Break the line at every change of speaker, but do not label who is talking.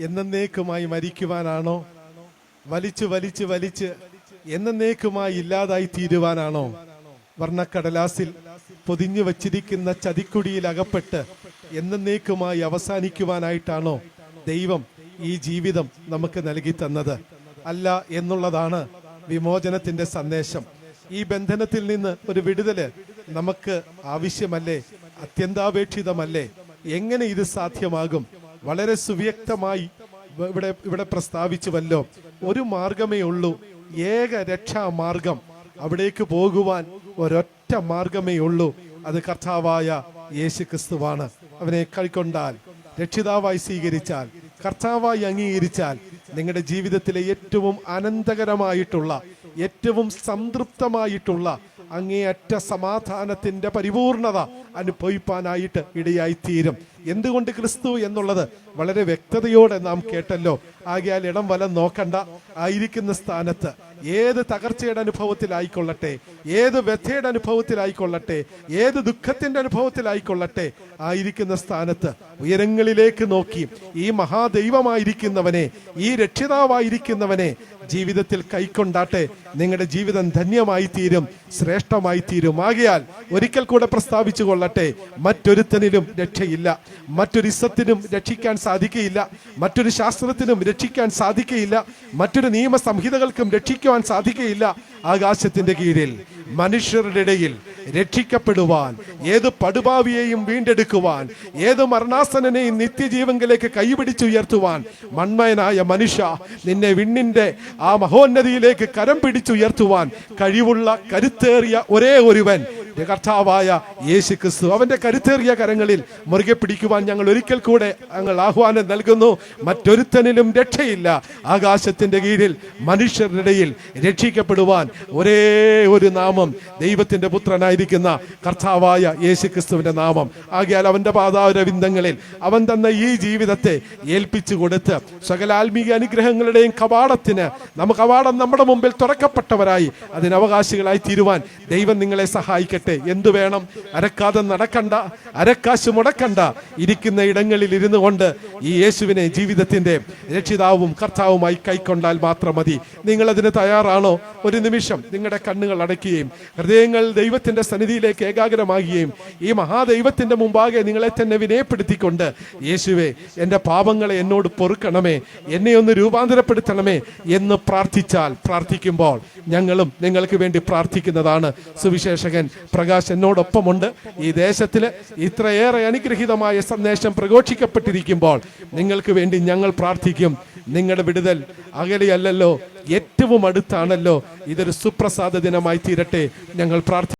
എന്നേക്കുമായി മരിക്കുവാനാണോ? വലിച്ചു വലിച്ച് വലിച്ച് എന്നേക്കുമായി ഇല്ലാതായി തീരുവാനാണോ? വർണക്കടലാസിൽ പൊതിഞ്ഞു വച്ചിരിക്കുന്ന ചതിക്കുടിയിൽ അകപ്പെട്ട് എന്നേക്കുമായി അവസാനിക്കുവാനായിട്ടാണോ ദൈവം ഈ ജീവിതം നമുക്ക് നൽകി തന്നത്? അല്ല എന്നുള്ളതാണ് വിമോചനത്തിന്റെ സന്ദേശം. ഈ ബന്ധനത്തിൽ നിന്ന് ഒരു വിടുതൽ നമുക്ക് ആവശ്യമല്ലേ? അത്യന്താപേക്ഷിതമല്ലേ? എങ്ങനെ ഇത് സാധ്യമാകും? വളരെ സുവ്യക്തമായി ഇവിടെ ഇവിടെ പ്രസ്താവിച്ചുവല്ലോ. ഒരു മാർഗമേ ഉള്ളൂ. ഏക രക്ഷാ മാർഗം അവിടേക്ക് പോകുവാൻ ഒരൊറ്റ മാർഗമേ ഉള്ളൂ. അത് കർത്താവായ യേശു ക്രിസ്തുവാണ് അവനെ കൈക്കൊണ്ടാൽ രക്ഷിതാവായി സ്വീകരിച്ചാൽ കർത്താവായി അംഗീകരിച്ചാൽ നിങ്ങളുടെ ജീവിതത്തിലെ ഏറ്റവും അനന്തകരമായിട്ടുള്ള ഏറ്റവും സംതൃപ്തമായിട്ടുള്ള അങ്ങേയറ്റ സമാധാനത്തിന്റെ പരിപൂർണത അനുഭവിപ്പാനായിട്ട് ഇടയായി തീരും എന്തുകൊണ്ട് ക്രിസ്തു എന്നുള്ളത് വളരെ വ്യക്തതയോടെ നാം കേട്ടല്ലോ. ആകയാൽ ഇടം വലം നോക്കണ്ട. ആയിരിക്കുന്ന സ്ഥാനത്ത് ഏത് തകർച്ചയുടെ അനുഭവത്തിലായിക്കൊള്ളട്ടെ? ഏത് വ്യഥയുടെ അനുഭവത്തിലായിക്കൊള്ളട്ടെ? ഏത് ദുഃഖത്തിന്റെ അനുഭവത്തിലായിക്കൊള്ളട്ടെ? ആയിരിക്കുന്ന സ്ഥാനത്ത് ഉയരങ്ങളിലേക്ക് നോക്കി ഈ മഹാദൈവമായിരിക്കുന്നവനെ ഈ രക്ഷിതാവായിരിക്കുന്നവനെ ജീവിതത്തിൽ കൈക്കൊണ്ടാട്ടെ. നിങ്ങളുടെ ജീവിതം ധന്യമായി തീരും ശ്രേഷ്ഠമായി തീരും ആകയാൽ ഒരിക്കൽ കൂടെ പ്രസ്താവിച്ചു കൊള്ളട്ടെ. മറ്റൊരുത്തനിലും രക്ഷയില്ല. മറ്റൊരു ഇസത്തിനും രക്ഷിക്കാൻ സാധിക്കുകയില്ല മറ്റൊരു ശാസ്ത്രത്തിനും രക്ഷിക്കാൻ സാധിക്കുകയില്ല മറ്റൊരു നിയമ സംഹിതകൾക്കും രക്ഷിക്കുവാൻ സാധിക്കുകയില്ല ആകാശത്തിന്റെ കീഴിൽ മനുഷ്യരുടെ ഇടയിൽ രക്ഷിക്കപ്പെടുവാൻ ഏത് പടുഭാവിയെയും വീണ്ടെടുക്കുവാൻ ഏത് മരണാസനെയും നിത്യജീവങ്കിലേക്ക് കൈപിടിച്ച് ഉയർത്തുവാൻ മൺമയനായ മനുഷ്യ നിന്നെ വിണ്ണിന്റെ ആ മഹോന്നതിയിലേക്ക് കരം പിടിച്ചുയർത്തുവാൻ കഴിവുള്ള കരുത്തേറിയ ഒരേ ഒരുവൻ കർത്താവായ യേശു ക്രിസ്തു അവന്റെ കരുത്തേറിയ കരങ്ങളിൽ മുറുകെ പിടിക്കുവാൻ ഞങ്ങൾ ഒരിക്കൽ കൂടെ ഞങ്ങൾ ആഹ്വാനം നൽകുന്നു. മറ്റൊരുത്തനിലും രക്ഷയില്ല. ആകാശത്തിന്റെ കീഴിൽ മനുഷ്യരുടെ ഇടയിൽ രക്ഷിക്കപ്പെടുവാൻ ഒരേ ഒരു നാമം ദൈവത്തിന്റെ പുത്രനായിരിക്കുന്ന കർത്താവായ യേശു ക്രിസ്തുവിന്റെ നാമം. ആകിയാൽ അവന്റെ പാതാരവിന്ദങ്ങളിൽ അവൻ തന്ന ഈ ജീവിതത്തെ ഏൽപ്പിച്ചു കൊടുത്ത് സകല ആത്മീയ അനുഗ്രഹങ്ങളുടെയും കവാടത്തിന് നമുക്ക് കവാടം നമ്മുടെ മുമ്പിൽ തുറക്കപ്പെട്ടവരായി അതിനവകാശികളായി തീരുവാൻ ദൈവം നിങ്ങളെ സഹായിക്കട്ടെ. എന്തു വേണം? അരക്കാതെ നടക്കണ്ട അരക്കാശ് മുടക്കണ്ട. ഇരിക്കുന്ന ഇടങ്ങളിൽ ഇരുന്നു കൊണ്ട് ഈ യേശുവിനെ ജീവിതത്തിന്റെ രക്ഷിതാവും കർത്താവുമായി കൈക്കൊണ്ടാൽ മാത്രം മതി. നിങ്ങൾ അതിന് തയ്യാറാണോ? ഒരു നിമിഷം നിങ്ങളുടെ കണ്ണുകൾ അടയ്ക്കുകയും ഹൃദയങ്ങൾ ദൈവത്തിന്റെ സന്നിധിയിലേക്ക് ഏകാഗ്രമാകുകയും ഈ മഹാദൈവത്തിന്റെ മുമ്പാകെ നിങ്ങളെ തന്നെ വിനയപ്പെടുത്തിക്കൊണ്ട് യേശുവെ എന്റെ പാപങ്ങളെ എന്നോട് പൊറുക്കണമേ എന്നെ ഒന്ന് രൂപാന്തരപ്പെടുത്തണമേ എന്ന് പ്രാർത്ഥിച്ചാൽ പ്രാർത്ഥിക്കുമ്പോൾ ഞങ്ങളും നിങ്ങൾക്ക് വേണ്ടി പ്രാർത്ഥിക്കുന്നതാണ്. സുവിശേഷകൻ പ്രകാശ് എന്നോടൊപ്പമുണ്ട്. ഈ ദേശത്തിൽ ഇത്രയേറെ അനുഗ്രഹീതമായ സന്ദേശം പ്രഘോഷിക്കപ്പെട്ടിരിക്കുമ്പോൾ നിങ്ങൾക്ക് വേണ്ടി ഞങ്ങൾ പ്രാർത്ഥിക്കും. നിങ്ങളുടെ വിടുതൽ അകലെയല്ലല്ലോ ഏറ്റവും അടുത്താണല്ലോ. ഇതൊരു സുപ്രസാദ ദിനമായി തീരട്ടെ. ഞങ്ങൾ പ്രാർത്ഥി